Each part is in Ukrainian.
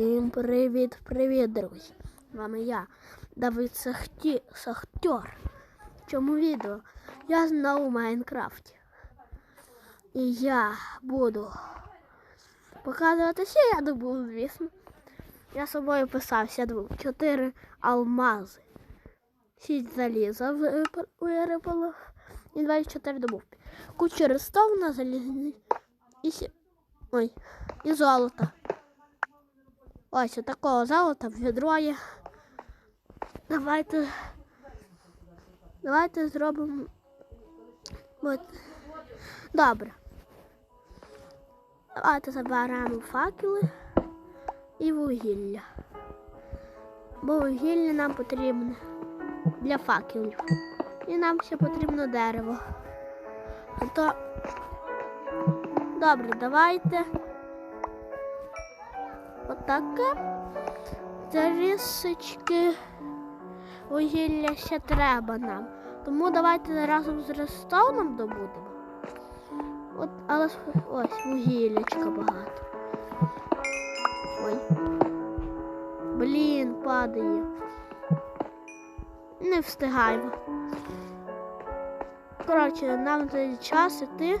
Всім привіт, привіт, друзі! З вами я, Давид Сахті, Сахтер. В цьому відео я знову в Майнкрафті. І я буду показувати, що я добув, звісно. Я собою писав, я добув 4 алмази, 6 заліза вирипало і 24 добув. Кучу рестов на залізні і, сі- ой, і золота. Ось такого золота в відро є. Давайте. Давайте зробимо. Добре. Давайте заберемо факели і вугілля. Бо вугілля нам потрібне для факелів. І нам ще потрібно дерево. А добре, давайте. Отаке. Трішечки вугілля ще треба нам. Тому давайте разом з рестоном добудемо. От, але ось вугіллячка багато. Ой. Блін, падає. Не встигаємо. Коротше, нам час іти,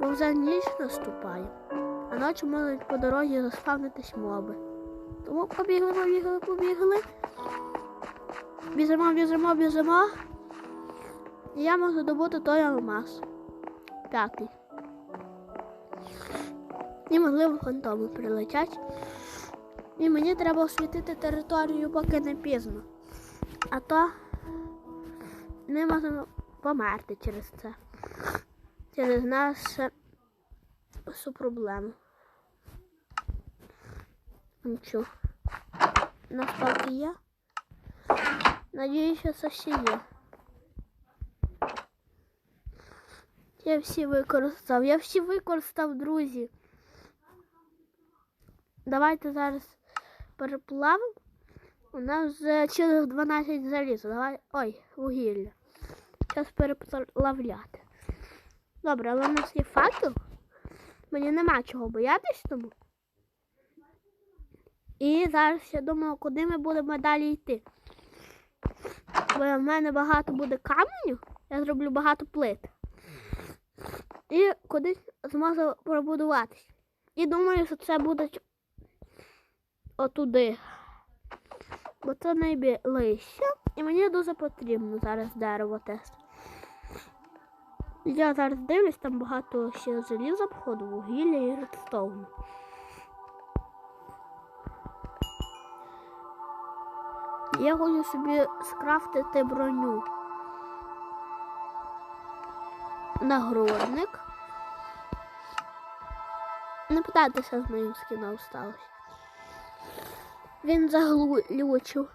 бо вже ніч наступає. А ночі можуть по дорозі заспавнитись моби. Тому побігли, побігли, побігли. Біжимо, біжимо, біжимо. І я можу добути той алмаз. П'ятий. І можливо фантоми прилетять. І мені треба освітити територію, поки не пізно. А то ми можемо померти через це. Через нашу проблему. Нічого. Навпаки є. Надіюсь, що це ще є. Я всі використав. Я всі використав, друзі. Давайте зараз переплавимо. У нас вже цілих 12 заліза. Давай. Ой, вугілля. Зараз переплавляти. Добре, але у нас є факел. Мені нема чого боятись тому. І зараз я думаю, куди ми будемо далі йти. Бо в мене багато буде каменю, я зроблю багато плит. І кудись зможу пробудуватись. І думаю, що це буде отуди. Бо це найближче. І мені дуже потрібно зараз дерево теж. Я зараз дивлюсь, там багато ще заліза, походу, вугілля і редстоуну. Я хочу собі скрафтити броню. Нагрудник. Не питайтеся з моїм скіном сталося. Він заглючив.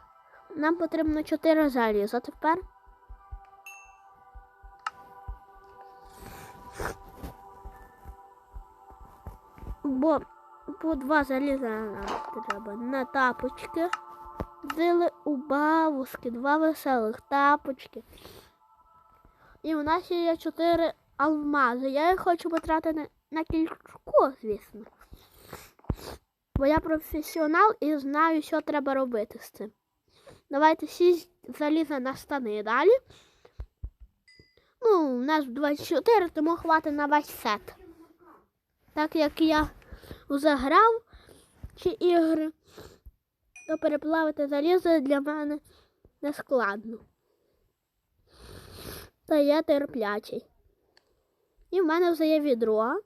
Нам потрібно 4 заліза тепер. Бо по два заліза нам треба на тапочки. Взяли у бабушки два веселих тапочки. І у нас є чотири алмази. Я їх хочу потратити на, на кільку, звісно. Бо я професіонал і знаю, що треба робити з цим. Давайте сість заліза на штани далі. Ну, у нас 24, тому хватить на весь сет. Так як я вже грав чи ігри то переплавити залізо для мене не складно. Та я терплячий. І в мене вже є відро.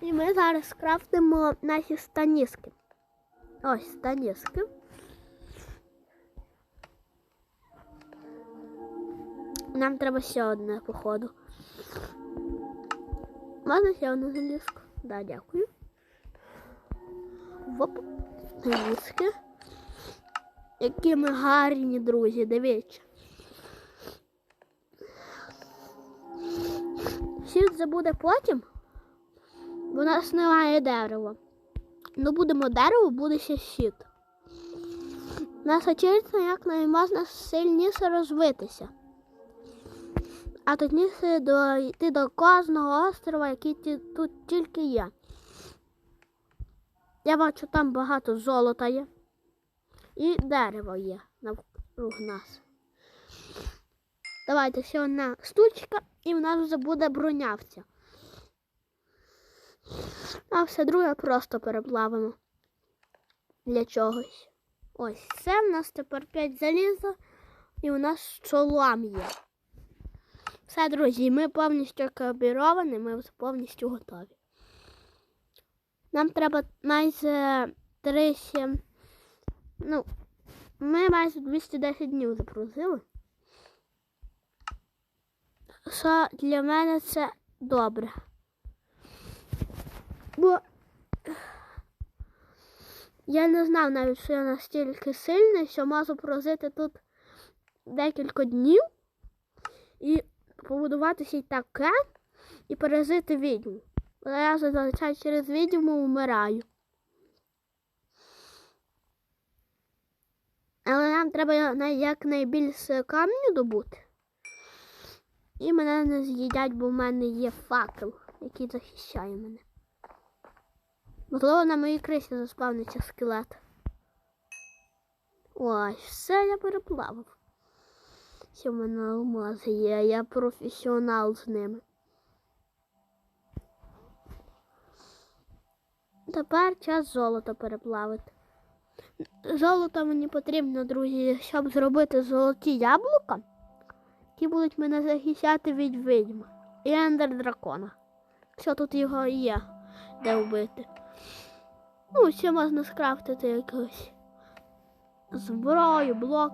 І ми зараз скрафтимо наші станіски. Ось станіски. Нам треба ще одне, походу. Можна ще одну залізку? Да, дякую. Воп, залізки. Які ми гарні, друзі, дивіться. Щит забуде потім, бо у нас немає дерева. Ну будемо дерево, буде ще щит. Нас очевидно як можна сильніше розвитися. А точніше дойти до кожного острова, який тут тільки є. Я бачу, там багато золота є. І дерево є навкруг нас. Давайте ще одна штучка, і в нас вже буде бронявця. А все друге просто переплавимо для чогось. Ось це в нас тепер 5 заліза, і у нас шолом є. Все, друзі, ми повністю екіпіровані, ми повністю готові. Нам треба майже 300, ну, ми майже 210 днів запросили. Що для мене це добре. Бо я не знав навіть, що я настільки сильний, що можу прожити тут декілька днів і побудуватися й таке, і пережити відьму. Але я зазвичай через відьму вмираю. Але нам треба якнайбільше камню добути. І мене не з'їдять, бо в мене є факел, який захищає мене. Можливо, на моїй крисі заспавниться скелет. Ой, все я переплавав. Що в мене алмази є, я професіонал з ними. Тепер час золото переплавити. Золото мені потрібно, друзі, щоб зробити золоті яблука, які будуть мене захищати від відьми. І ендер дракона. Що тут його є, де вбити. Ну, ще можна скрафтити якусь зброю, блок,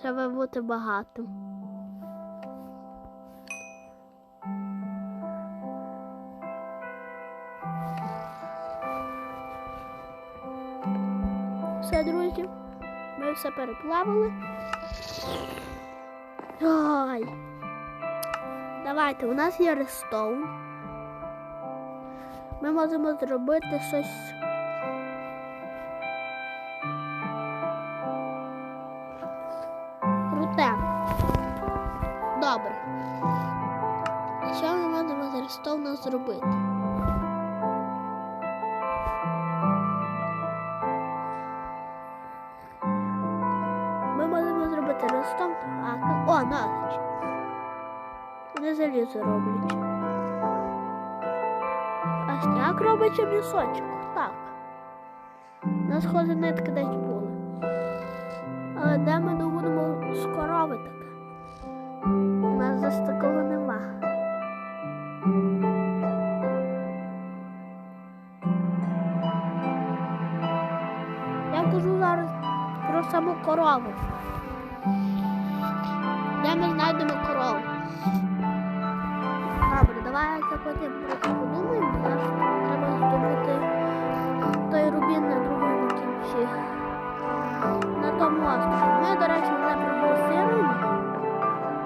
щоб бути багатим. Все, друзі, ми все переплавили. Ой. Давайте, у нас є рестоун. Ми можемо зробити щось. Добре. Що ми можемо з рестоуна зробити? Ми можемо зробити ростом. А, о, навич. Не залізо роблять. А як робиться місочок? Так. Нас схоже нитки десь саму корову. Де ми знайдемо корову? Добре, давайте потім про це подумаємо. Зараз треба здобути той рубін на другому кінці. На тому острові. Ми, до речі, вже прогресуємо.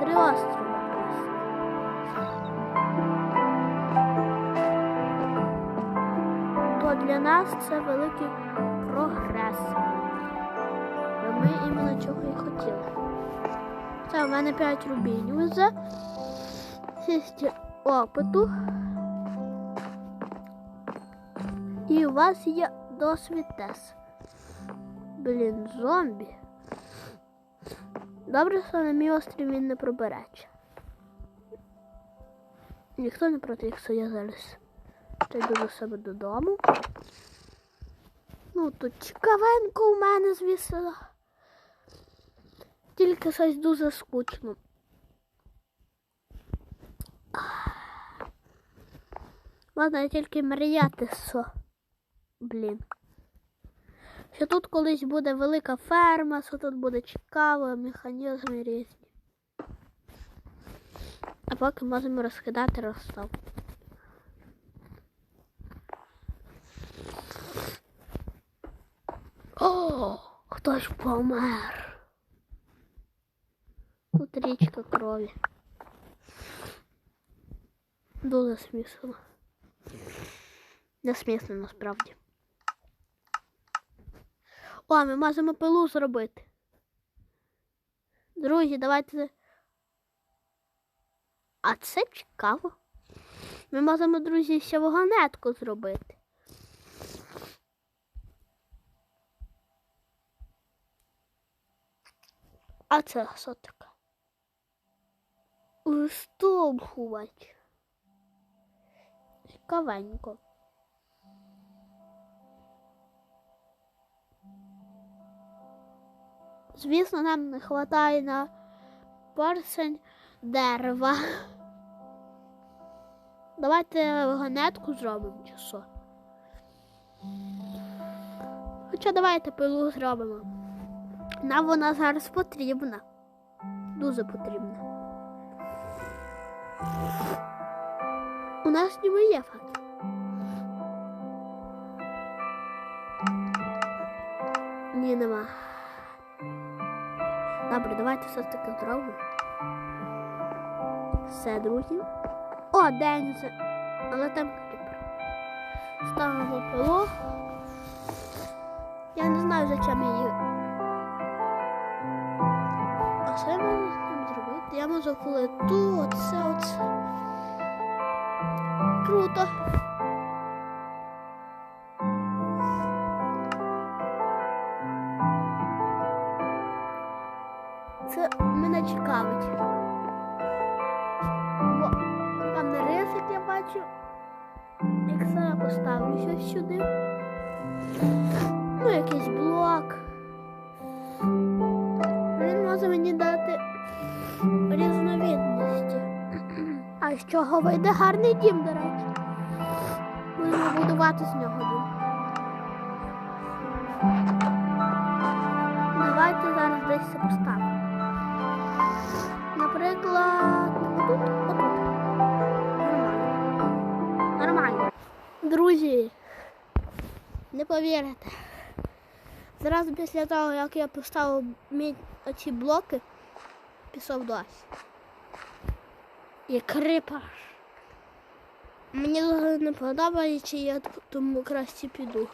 Три острова. Для нас це великий прогрес. Ми іменно чого і хотіли. Це у мене 5 рубінів вже. 6 опиту. І у вас є досвід тест. Блін, зомбі. Добре, що на мій острів він не пробереться. Ніхто не проти, якщо я зараз ще йду до себе додому. Ну, тут цікавенько у мене, звісно. Тільки щось дуже скучно. Можна тільки мріяти, що. Блін. Що тут колись буде велика ферма, що тут буде цікаво, механізми різні. А поки можемо розкидати розстав. О, хто ж помер? Річка крові. Дуже смішно. Не смішно насправді. О, ми можемо пилу зробити. Друзі, давайте. А це цікаво. Ми можемо, друзі, ще вагонетку зробити. А це що таке? Вистовхувач. Цікавенько. Звісно, нам не вистачає на порсень дерева. Давайте вагонетку зробимо чи. Хоча давайте пилу зробимо. Нам вона зараз потрібна. Дуже потрібна. У нас ніби є факел. Ні, нема. Добре, давайте все ж таки зробимо. Все, друзі. О, день це. Але там кріпер. Ставимо пилу. Я не знаю, зачем я її. Можу плиту, оце, оце. Круто. Це мене цікавить. Бо там не рисик я бачу. Якщо я поставлю щось сюди. Ну, якийсь блок. Він може мені дати різновидності. А з чого вийде гарний дім, до речі. Будемо будувати з нього дім. Давайте зараз десь це поставимо. Наприклад, отут, отут. Нормально. Нормально. Друзі, не повірите. Зразу після того, як я поставив оці блоки, пішов дощ. І крипа. Мені не подобається, я тому краще піду.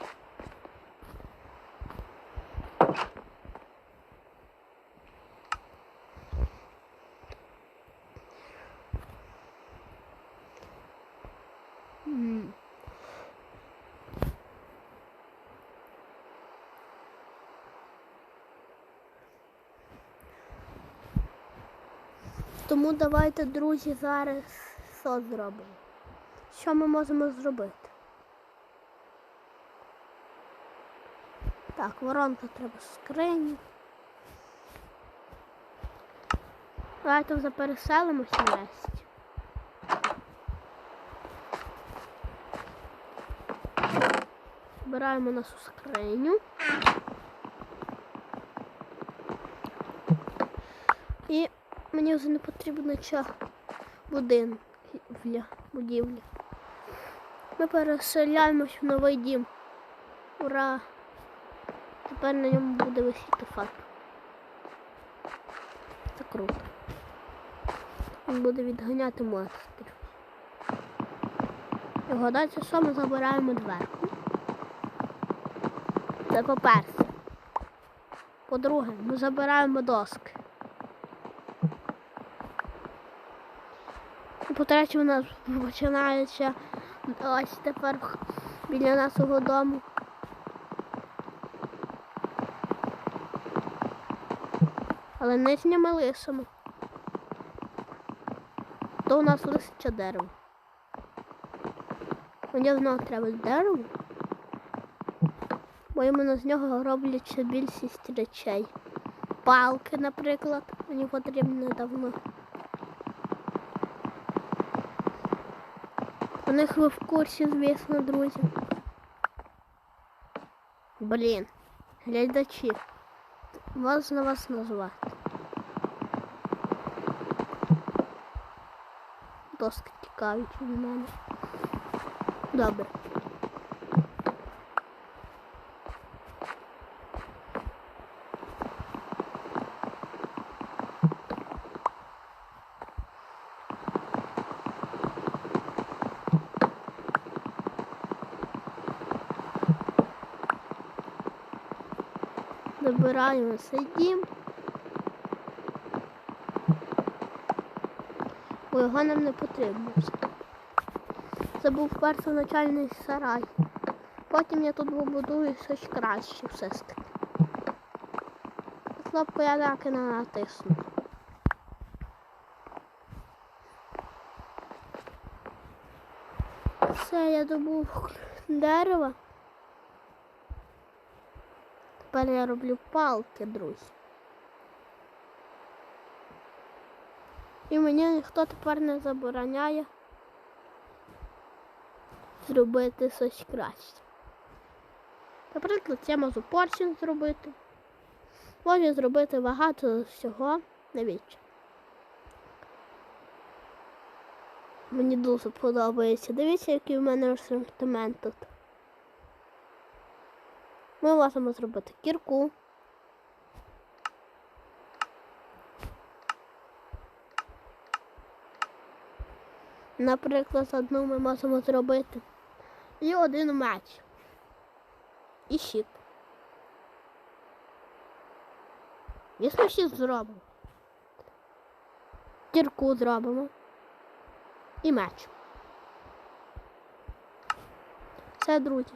Тому давайте, друзі, зараз що зробимо. Що ми можемо зробити? Так, воронка треба скрині. Давайте вже переселимося нарешті. Збираємо нашу скриню. І мені вже не потрібно ча будинків, будівлі. Ми переселяємось в новий дім. Ура! Тепер на ньому буде висіти факт. Це круто. Він буде відганяти монстрів. І вгадайте, що ми забираємо дверку. Це по-перше. По-друге, ми забираємо доски. По-третє, у нас починається ось тепер біля нашого дому. Але нижня ми лишимо. То у нас лисиче дерево. Мені знову треба дерево. Бо іменно з нього робляться більшість речей. Палки, наприклад, мені потрібно давно. У них ви в курсі, звісно, друзі. Блін, глядачі. Можна вас назвати. Доски тікають від мене. Добре. Забираємо цей дім. Бо його нам не потрібно. Це був першоначальний сарай. Потім я тут побудую щось краще все ж таки. Кнопку я так і не натисну. Все, я добув дерево. Тепер я роблю палки, друзі. І мені ніхто тепер не забороняє зробити щось краще. Наприклад, я можу поршень зробити. Можу зробити багато всього. Дивіться. Мені дуже подобається. Дивіться, який в мене асортимент тут. Ми можемо зробити кірку. Наприклад, одну ми можемо зробити. І один меч. І щит. Якщо щит зробимо. Кірку зробимо. І меч. Все, друзі.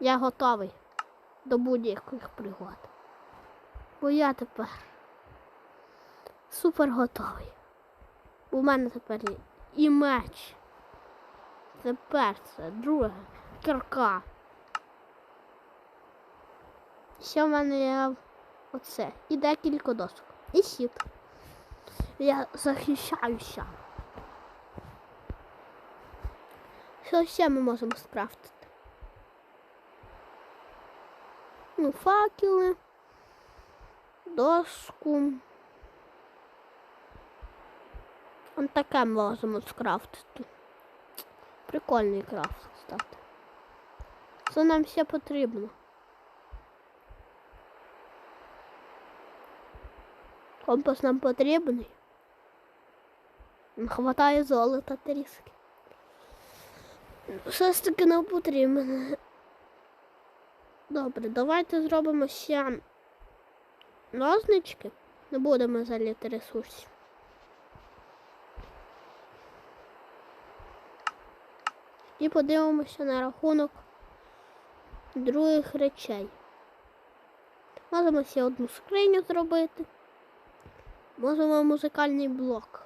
Я готовий до будь-яких пригод. Бо я тепер супер готовий. У мене тепер і меч. Тепер це друге кірка. Ще в мене є оце. І декілька досок. І щит. Я захищаюся. Що ще ми можемо скрафтити? Ну, факели, доску. Он таке можемо скрафтити. Прикольний крафт, кстати. Це нам все потрібно. Компас нам потрібний. Не хватає золота трішки. Все ж таки нам потрібно. Добре, давайте зробимо ще ножнички. Не будемо заліти ресурсів. І подивимося на рахунок других речей. Можемо ще одну скриню зробити. Можемо музикальний блок.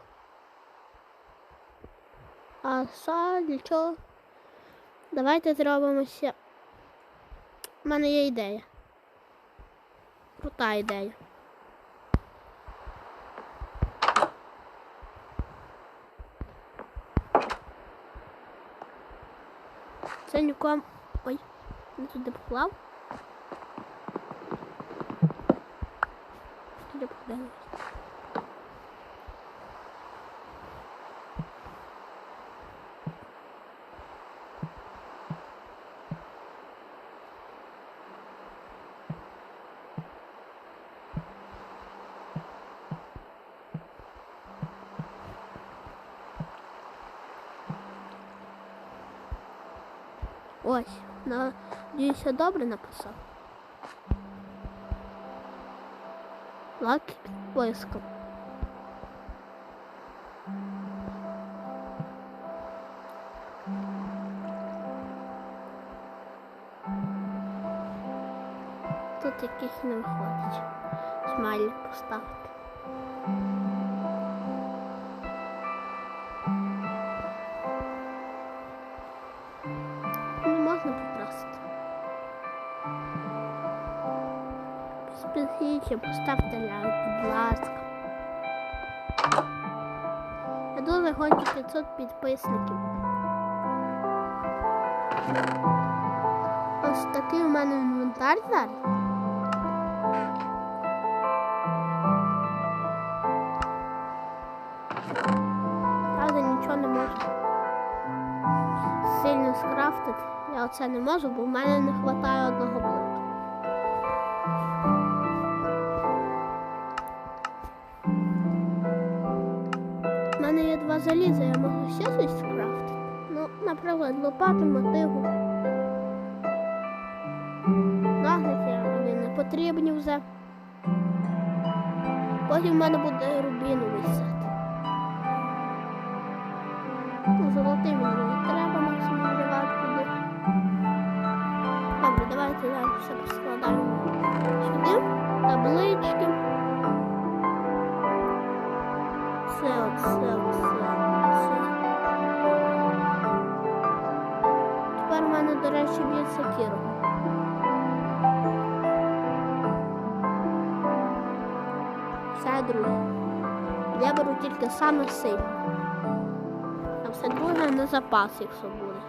А са для чого? Давайте зробимо ще. У мене є ідея. Крута ідея. Це нікому. Ой, не туди поклав. Туди подивимось. Ось, надіюся, добре написав. Лайк підписка. Тут якийсь не виходить. Смайлик поставити. Списіться, поставте лайк, будь ласка. Я дуже хочу 500 підписників. Ось такий у мене інвентар зараз. Правда, нічого не можу сильно скрафтити. Я оце не можу, бо в мене не вистачає одного блоку. Мене є два заліза, я можу ще щось скрафтити. Ну, наприклад, лопату, мотигу. Нагнеті вони не потрібні вже. Потім в мене буде рубіновий Все, друзі. Я беру тільки саме сильне. А все друге на запас, якщо буде.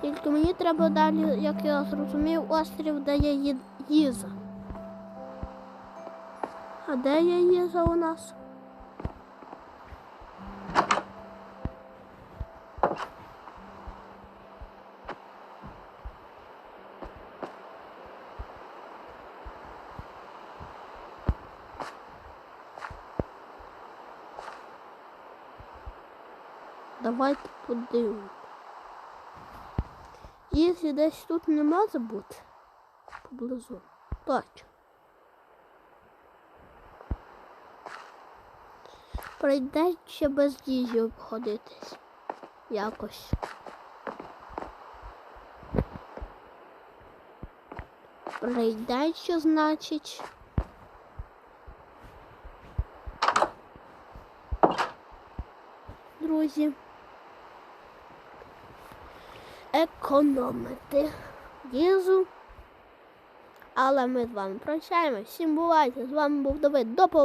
Тільки мені треба далі, як я зрозумів, острів, де є їза. А де є їза у нас? Давайте подивимось. Їзі десь тут не може бути поблизу. Точно. Прийдеться без їжі обходитись. Якось. Прийдеться, значить. Друзі. Економити їжу. Але ми з вами прощаємось. Всім бувайте. З вами був Давид. До побачення.